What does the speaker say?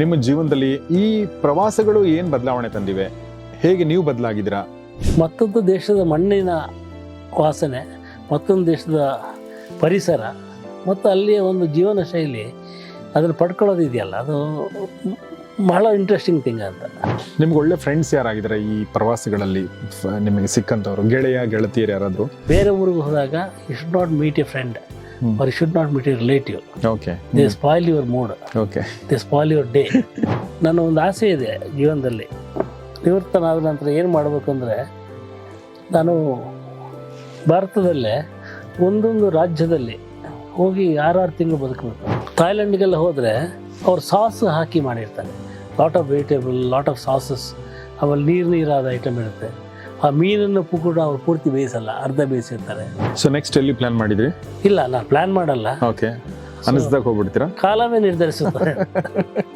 ನಿಮ್ಮ ಜೀವನದಲ್ಲಿ ಈ ಪ್ರವಾಸಗಳು ಏನ್ ಬದಲಾವಣೆ ತಂದಿವೆ? ಹೇಗೆ ನೀವು ಬದಲಾಗಿದ್ದೀರಾ? ಮತ್ತೊಂದು ದೇಶದ ಮಣ್ಣಿನ ವಾಸನೆ ಮತ್ತೊಂದು ದೇಶದ ಪರಿಸರ ಮತ್ತು ಅಲ್ಲಿಯ ಒಂದು ಜೀವನ ಶೈಲಿ ಅದನ್ನು ಪಡ್ಕೊಳ್ಳೋದು ಇದೆಯಲ್ಲ ಅದು ಬಹಳ ಇಂಟ್ರೆಸ್ಟಿಂಗ್ ಥಿಂಗ್ ಅಂತ. ನಿಮ್ಗೆ ಒಳ್ಳೆ ಫ್ರೆಂಡ್ಸ್ ಯಾರಾಗಿದ್ದಾರೆ ಈ ಪ್ರವಾಸಗಳಲ್ಲಿ? ನಿಮಗೆ ಸಿಕ್ಕಂಥವ್ರು ಗೆಳೆಯ ಗೆಳತಿಯರು ಯಾರಾದರೂ? ಬೇರೆ ಊರಿಗೆ ಹೋದಾಗ it not meet a friend or you should not meet a relative okay they spoil your mood okay they spoil your day ನನ್ನ ಒಂದು ಆಸೆ ಇದೆ ಜೀವನದಲ್ಲಿ. ನಿವೃತ್ತನಾದ ನಂತರ ಏನು ಮಾಡಬೇಕು ಅಂದರೆ ನಾನು ಭಾರತದಲ್ಲೇ ಒಂದೊಂದು ರಾಜ್ಯದಲ್ಲಿ ಹೋಗಿ ಆರಾರು ತಿಂಗಳು ಬದುಕಬೇಕು. ಥಾಯ್ಲೆಂಡ್ಗೆಲ್ಲ ಹೋದರೆ ಅವ್ರು ಸಾಸ್ ಹಾಕಿ ಮಾಡಿರ್ತಾರೆ. Lot of vegetable lot of sauces ಆಮೇಲೆ ನೀರು ನೀರಾದ ಐಟಮ್ ಇರುತ್ತೆ. ಆ ಮೀನನ್ನು ಕೂಡ ಅವ್ರು ಪೂರ್ತಿ ಬೇಯಿಸಲ್ಲ ಅರ್ಧ ಬೇಯಿಸಿರ್ತಾರೆ. ಸೊ ನೆಕ್ಸ್ಟ್ ಎಲ್ಲಿ ಪ್ಲಾನ್ ಮಾಡಿದ್ರಿ? ಇಲ್ಲ ನಾನು ಪ್ಲಾನ್ ಮಾಡಲ್ಲ. ಓಕೆ ಅನಿಸ್ದಾಗ ಹೋಗ್ಬಿಡ್ತೀರಾ? ಕಾಲವೇ ನಿರ್ಧರಿಸುತ್ತದೆ